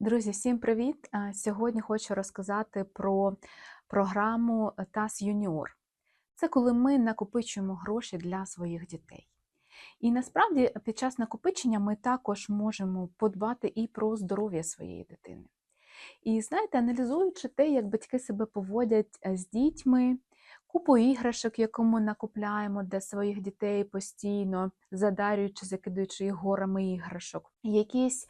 Друзі, всім привіт! Сьогодні хочу розказати про програму ТАС Юніор. Це коли ми накопичуємо гроші для своїх дітей. І насправді під час накопичення ми також можемо подбати і про здоров'я своєї дитини. І знаєте, аналізуючи те, як батьки себе поводять е, з дітьми, купу іграшок, яку ми накупляємо для своїх дітей постійно, задарюючи, закидуючи їх горами іграшок, якісь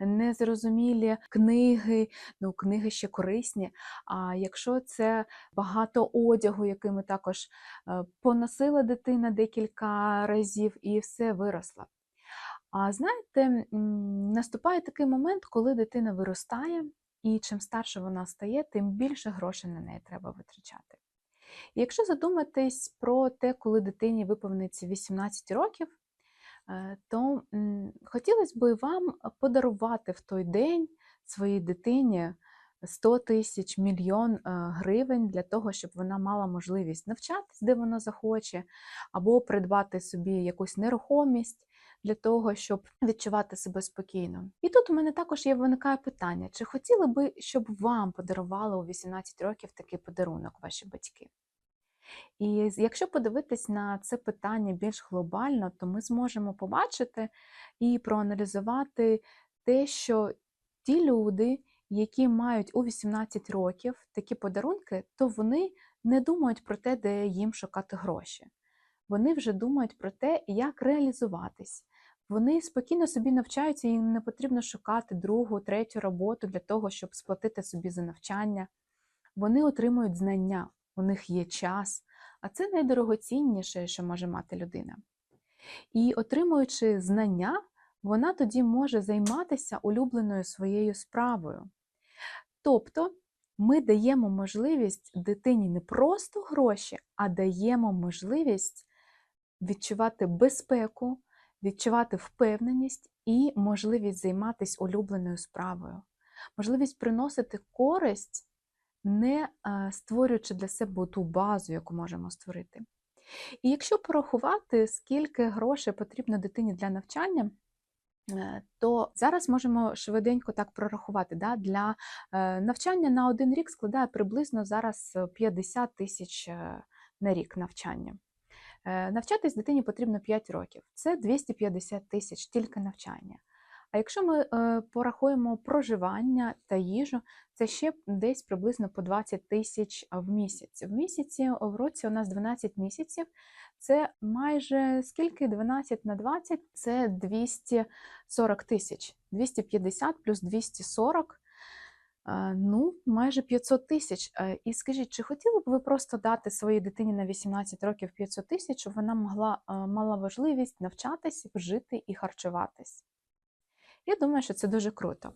незрозумілі книги, ну книги ще корисні. А якщо це багато одягу, який ми також е, поносила дитина декілька разів і все виросла. А знаєте, наступає такий момент, коли дитина виростає, і чим старше вона стає, тим більше грошей на неї треба витрачати. Якщо задуматись про те, коли дитині виповниться 18 років, е, то хотілося б вам подарувати в той день своїй дитині 100 тисяч, мільйон е, гривень для того, щоб вона мала можливість навчатись, де вона захоче, або придбати собі якусь нерухомість для того, щоб відчувати себе спокійно. І тут у мене також є виникає питання: чи хотіли би, щоб вам подарували у 18 років такий подарунок ваші батьки? І якщо подивитись на це питання більш глобально, то ми зможемо побачити і проаналізувати те, що ті люди, які мають у 18 років такі подарунки, то вони не думають про те, де їм шукати гроші. Вони вже думають про те, як реалізуватись. Вони спокійно собі навчаються, їм не потрібно шукати другу, третю роботу для того, щоб сплатити собі за навчання. Вони отримують знання, у них є час, а це найдорогоцінніше, що може мати людина. І отримуючи знання, вона тоді може займатися улюбленою своєю справою. Тобто ми даємо можливість дитині не просто гроші, а даємо можливість відчувати безпеку, відчувати впевненість і можливість займатися улюбленою справою, можливість приносити користь, не створюючи для себе ту базу, яку можемо створити. І якщо порахувати, скільки грошей потрібно дитині для навчання, е, то зараз можемо швиденько так прорахувати. Да? Для е, навчання на один рік складає приблизно зараз е, 50 тисяч е, на рік навчання. Навчатись дитині потрібно 5 років. Це 250 тисяч тільки навчання. А якщо ми е, порахуємо проживання та їжу, це ще десь приблизно по 20 тисяч в місяць. В місяці в році у нас 12 місяців. Це майже скільки 12 на 20 це 240 тисяч. 250 плюс 240 е, ну, майже 500 тисяч. Е, І скажіть, чи хотіли б ви просто дати своїй дитині на 18 років 500 тисяч, щоб вона могла мала можливість навчатись, жити і харчуватись? Я думаю, що це дуже круто.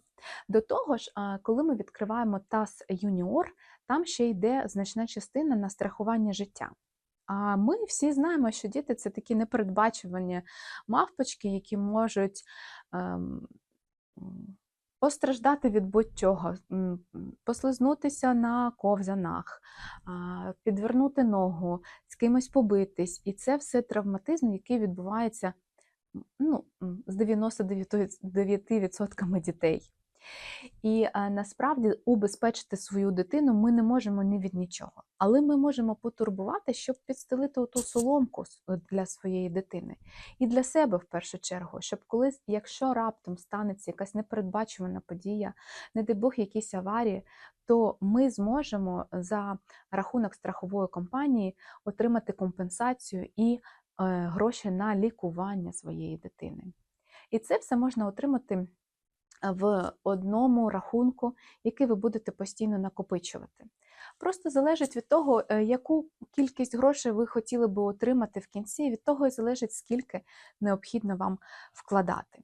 До того ж, коли ми відкриваємо ТАС Юніор, там ще йде значна частина на страхування життя. А ми всі знаємо, що діти це такі непередбачувані мавпочки, які можуть ем, постраждати від будь-чого, послизнутися на ковзанах, підвернути ногу, з кимось побитись. І це все травматизм, який відбувається ну, з 99% дітей. І а, насправді убезпечити свою дитину ми не можемо ні від нічого. Але ми можемо потурбувати, щоб підстелити оту соломку для своєї дитини. І для себе в першу чергу, щоб колись, якщо раптом станеться якась непередбачувана подія, не дай Бог якісь аварії, то ми зможемо за рахунок страхової компанії отримати компенсацію і е, гроші на лікування своєї дитини. І це все можна отримати в одному рахунку, який ви будете постійно накопичувати. Просто залежить від того, е, яку кількість грошей ви хотіли би отримати в кінці, від того і залежить, скільки необхідно вам вкладати.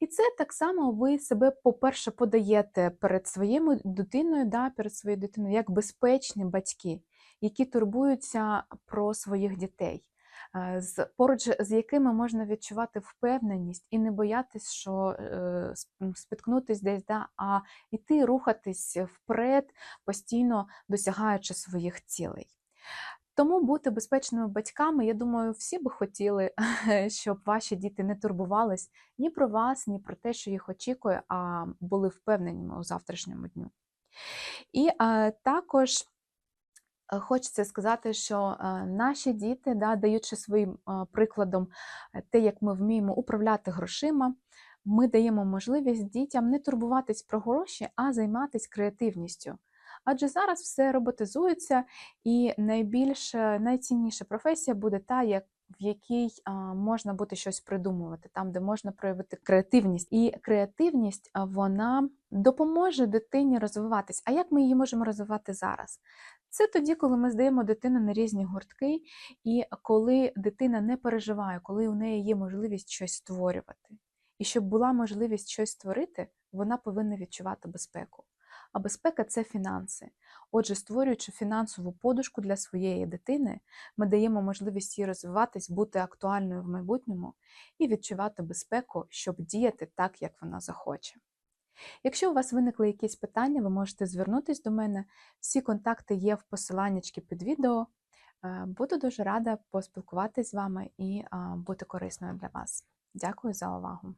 І це так само ви себе, по-перше, подаєте перед своєю дитиною, да, перед своєю дитиною, як безпечні батьки, які турбуються про своїх дітей е, з поруч з якими можна відчувати впевненість і не боятись, що е, спіткнутись десь, да, а йти рухатись вперед, постійно досягаючи своїх цілей. Тому бути безпечними батьками, я думаю, всі би хотіли, щоб ваші діти не турбувались ні про вас, ні про те, що їх очікує, а були впевненими у завтрашньому дню. І а, також е, хочеться сказати, що е, наші діти, да, даючи своїм е, прикладом е, те, як ми вміємо управляти грошима, ми даємо можливість дітям не турбуватись про гроші, а займатися креативністю. Адже зараз все роботизується, і найбільш е, найцінніша професія буде та, як, в якій можна буде щось придумувати, там, де можна проявити креативність. І креативність вона допоможе дитині розвиватись. А як ми її можемо розвивати зараз? Це тоді, коли ми здаємо дитину на різні гуртки, і коли дитина не переживає, коли у неї є можливість щось створювати. І щоб була можливість щось створити, вона повинна відчувати безпеку. А безпека це фінанси. Отже, створюючи фінансову подушку для своєї дитини, ми даємо можливість їй розвиватись, бути актуальною в майбутньому і відчувати безпеку, щоб діяти так, як вона захоче. Якщо у вас виникли якісь питання, ви можете звернутися до мене. Всі контакти є в посиланнячки під відео. Е, Буду дуже рада поспілкуватись з вами і бути корисною для вас. Дякую за увагу!